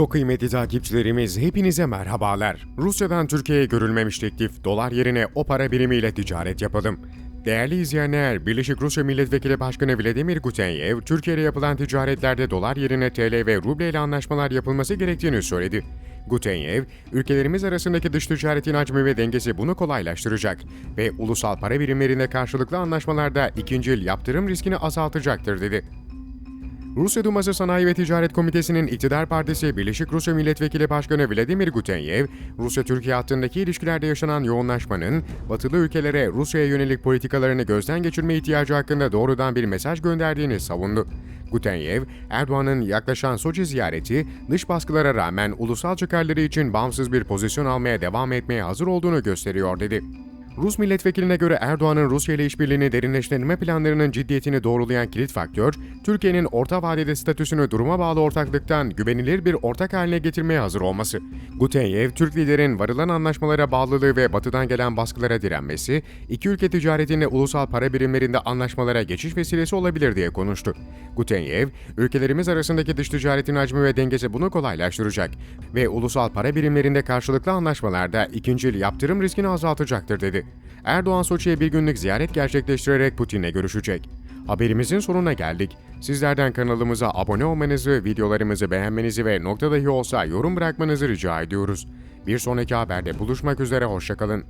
Çok kıymetli takipçilerimiz hepinize merhabalar. Rusya'dan Türkiye'ye görülmemiş teklif dolar yerine o para birimiyle ticaret yapalım. Değerli izleyenler, Birleşik Rusya Milletvekili Başkanı Vladimir Gutenyev, Türkiye'de yapılan ticaretlerde dolar yerine TL ve ruble ile anlaşmalar yapılması gerektiğini söyledi. Gutenyev, ülkelerimiz arasındaki dış ticaretin hacmi ve dengesi bunu kolaylaştıracak ve ulusal para birimlerinde karşılıklı anlaşmalarda ikincil yaptırım riskini azaltacaktır dedi. Rusya Duması Sanayi ve Ticaret Komitesi'nin iktidar partisi Birleşik Rusya Milletvekili Başkanı Vladimir Gutenyev, Rusya-Türkiye hattındaki ilişkilerde yaşanan yoğunlaşmanın batılı ülkelere Rusya'ya yönelik politikalarını gözden geçirme ihtiyacı hakkında doğrudan bir mesaj gönderdiğini savundu. Gutenyev, Erdoğan'ın yaklaşan Soçi ziyareti, dış baskılara rağmen ulusal çıkarları için bağımsız bir pozisyon almaya devam etmeye hazır olduğunu gösteriyor dedi. Rus milletvekiline göre Erdoğan'ın Rusya ile işbirliğini derinleştirme planlarının ciddiyetini doğrulayan kilit faktör, Türkiye'nin orta vadede statüsünü duruma bağlı ortaklıktan güvenilir bir ortak haline getirmeye hazır olması. Gutenyev, Türk liderin varılan anlaşmalara bağlılığı ve batıdan gelen baskılara direnmesi, iki ülke ticaretinde ulusal para birimlerinde anlaşmalara geçiş vesilesi olabilir diye konuştu. Gutenyev, ülkelerimiz arasındaki dış ticaretin hacmi ve dengesi bunu kolaylaştıracak ve ulusal para birimlerinde karşılıklı anlaşmalarda ikincil yaptırım riskini azaltacaktır dedi. Erdoğan Soçi'ye bir günlük ziyaret gerçekleştirerek Putin'le görüşecek. Haberimizin sonuna geldik. Sizlerden kanalımıza abone olmanızı, videolarımızı beğenmenizi ve nokta dahi olsa yorum bırakmanızı rica ediyoruz. Bir sonraki haberde buluşmak üzere, hoşçakalın.